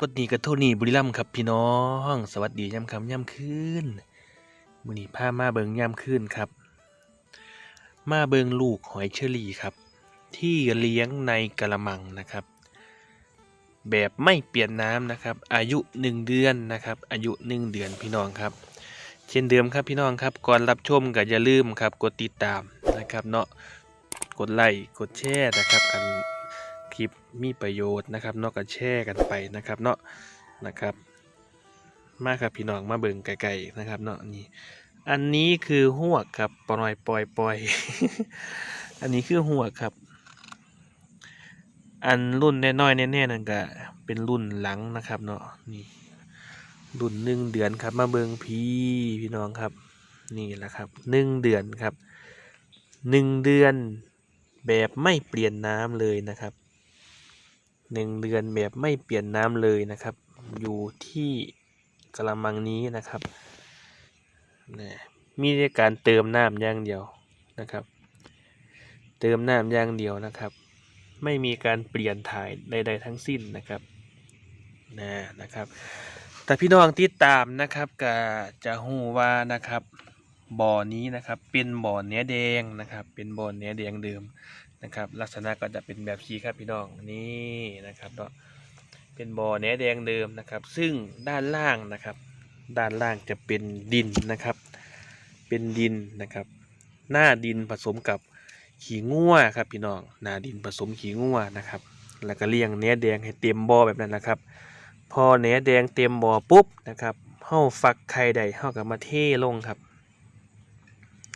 ษตรปดนีกับโทนี่บุรีรัมย์ครับพี่น้อง สวัสดีย่ำคำย่ำคืนมือนี้ามาเบิงย่ำคืนครับ มาเบิงลูกหอยเชอรี่ครับ ที่เลี้ยงในกระมังนะครับ แบบไม่เปลี่ยนน้ำนะครับ อายุ1เดือนนะครับ อายุ1เดือนพี่น้องครับ เช่นเดิมครับพี่น้องครับ ก่อนรับชมก็อย่าลืมครับ กดติดตามนะครับเนาะกดไลค์กดแชร์นะครับกัน ลิปมีประโยชน์นะครับเนอกก็แชร์กันไปนะครับเนาะนะครับ มาครับพี่น้องมาเบิ่งไกลๆนะครับเนาะนี่อันนี้คือหัวครับปล่อยปล่อยปล่อยอันนี้คือหัวครับ อันรุ่นแน้อยแน่ๆนั่นก็เป็นรุ่นหลังนะครับเนาะนี่รุ่นหนึ่งเดือนครับ มาเบิ่งพี่พี่น้องครับ นี่แหละครับหนึ่งเดือนครับหนึ่งเดือนแบบไม่เปลี่ยนน้ำเลยนะครับ หนึ่งเดือนแบบไม่เปลี่ยนน้ำเลยนะครับ อยู่ที่กระมังนี้นะครับนะมีแต่การเติมน้ำอย่างเดียวนะครับ เติมน้ำอย่างเดียวนะครับ ไม่มีการเปลี่ยนถ่ายใด ๆ ทั้งสิ้นนะครับนะนะครับ แต่พี่น้องติดตามนะครับก็จะหูว่านะครับบ่อนี้นะครับเป็นบ่อเนื้อแดงนะครับ เป็นบ่อเนื้อแดงเดิม นะครับ ลักษณะก็จะเป็นแบบชีครับพี่น้องนี่นะครับเนาะเป็นบ่อแหนแดงเดิมนะครับ ซึ่งด้านล่างนะครับ ด้านล่างจะเป็นดินนะครับ เป็นดินนะครับ หน้าดินผสมกับขี้งัวครับพี่น้องหน้าดินผสมขี้งัวนะครับ แล้วก็เลี้ยงเนื้อแดงให้เต็มบ่อแบบนั้นนะครับ พอเนื้อแดงเต็มบ่อปุ๊บนะครับเฮาฟักไข่ได้เฮาก็มาเทลงครับ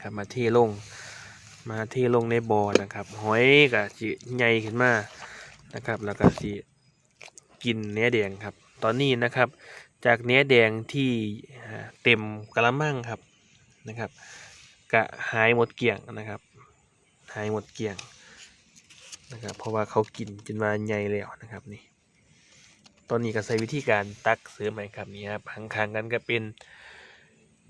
ครับมาเทลง มาเทลงในบ่อนะครับหอยก็สิใหญ่ขึ้นมานะครับ แล้วก็สิกินเนื้อแดงครับ ตอนนี้นะครับ จากเนื้อแดงที่เต็มกระมังครับนะครับก็หายหมดเกลี้ยงนะครับ หายหมดเกลี้ยงนะครับ เพราะว่าเขากินจนมาใหญ่แล้วนะครับนี่ตอนนี้ก็ใช้วิธีการตักเสริมใหม่ครับนี่ครับข้างๆกันก็เป็น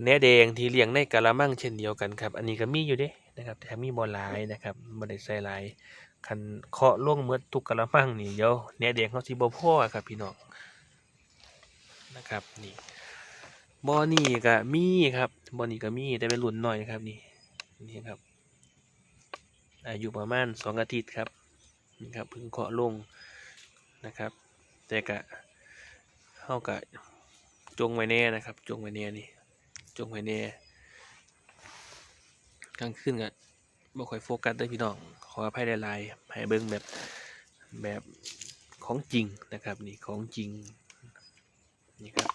เนื้อแดงที่เลี้ยงในกะละมังเช่นเดียวกันครับ อันนี้ก็มีอยู่เด้ นะครับแต่มีบ่หลายนะครับบ่ได้ใส่ลายคันเคาะล่วงเมืดทุกกะละมังนี่เดี๋ยวเนื้อแดงเขาสิบ่พ่อครับพี่น้องนะครับนี่บอนี่ก็มีครับบอนี่ก็มีแต่เป็นรุ่นหน้อยครับนี่นี่ครับอายุประมาณสองอาทิตย์ครับนี่ครับเพิ่งเคาะลงนะครับ แต่ก็เฮาก็จงไว้แน่นะครับ จงไว้แน่นี่จงไว้แน่ กลางคืนก็บ่ค่อยโฟกัสเด้พี่น้อง ขออภัยหลายๆให้เบิ่งแบบแบบของจริงนะครับนี่ของจริงนี่ครับ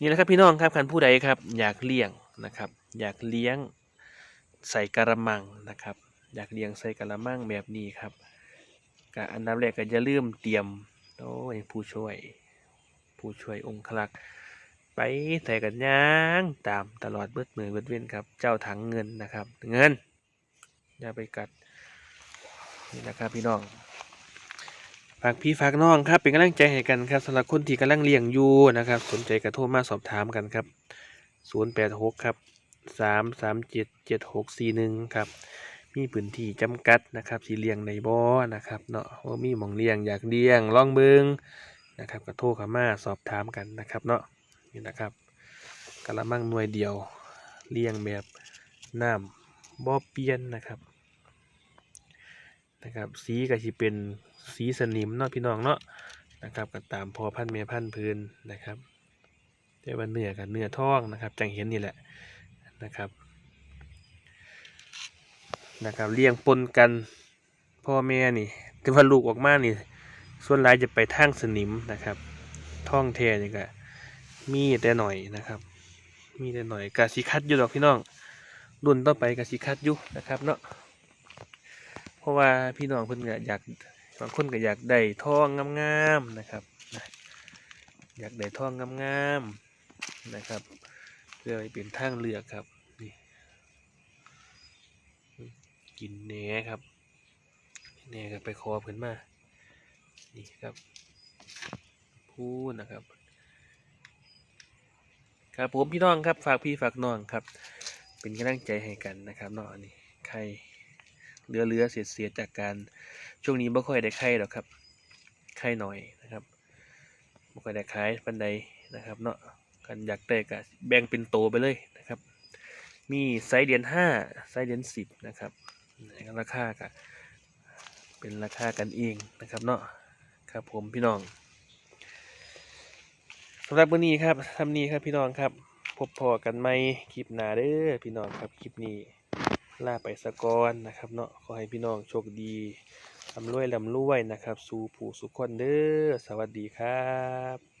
นี่แหละครับพี่น้องครับคันผู้ใดครับอยากเลี้ยงนะครับ อยากเลี้ยงใส่กระมังนะครับ อยากเลี้ยงใส่กระมังแบบนี้ครับก็อันดับแรกก็อย่าลืมเตรียมโอ้ยผู้ช่วย ผู้ช่วยองครักษ์ ไปใส่กันย่างตามตลอดเบิดมือเบิดเว้นครับ เจ้าถังเงินนะครับ เงินอย่าไปกัดนี่นะครับพี่น้องฝากพี่ฝากน้องครับเป็นกำลังใจให้กันครับสำหรับคนที่กำลังเลี้ยงอยู่นะครับ สนใจกระโทรมาสอบถามกันครับ 086 ครับ 337 7641 ครับ มีพื้นที่จำกัดนะครับสีเลี้ยงในบ่อนะครับเนาะว่ามีหมองเลี้ยงอยากเลี้ยงล่องเบิงนะครับก็โทรเข้ามาสอบถามกันนะครับเนาะ นี่นะครับกะละมังหน่วยเดียวเลี้ยงแบบน้ำบ่อเปลี่ยนนะครับนะครับสีก็สิเป็นสีสนิมเนาะพี่น้องเนาะนะครับก็ตามพอพันธุ์แม่พันพื้นนะครับแต่ว่าเนื้อกับเนื้อท้องนะครับจังเห็นนี่แหละนะครับนะครับเลี้ยงปนกันพ่อแม่นี่แต่ว่าลูกออกมานี่ส่วนหลายจะไปทางสนิมนะครับท้องแท้นี่ก็ มีแต่หน่อยนะครับ มีแต่หน่อยกะสิคัดอยู่ดอกพี่น้องรุ่นต่อไปกะสิคัดอยู่นะครับเนาะเพราะว่าพี่น้องเพิ่นก็อยากบางคนก็อยากได้ทองงามๆนะครับอยากได้ทองงามๆนะครับเพื่อให้เป็นทางเลือกครับนี่กินแหนครับแหนก็ไปคอเพิ่นมานี่ครับพูดนะครับ ครับผมพี่น้องครับฝากพี่ฝากน้องครับ เป็นกำลังใจให้กันนะครับเนาะอันนี่ไข่เลือเลือเสียเสียจากการช่วงนี้ไม่ค่อยได้ไข่หรอกครับไข่หน่อยนะครับบ่ค่อยได้ขายปานใดนะครับเนาะกันอยากได้ก็แบ่งเป็นโตไปเลยนะครับ มีไซส์เดือน5ไซส์เดือน10นะครับราคาก็เป็นราคากันเองนะครับเนาะครับผมพี่น้อง สำหรับวันนี้ครับทำนี้ครับพี่น้องครับ พบพอกันไหมคลิปหน้าเด้อพี่น้องครับคลิปนี้ลาไปสะกอนนะครับเนาะขอให้พี่น้องโชคดีลำรวยลำรวยนะครับ สู่ผู้สุขคนเด้อสวัสดีครับ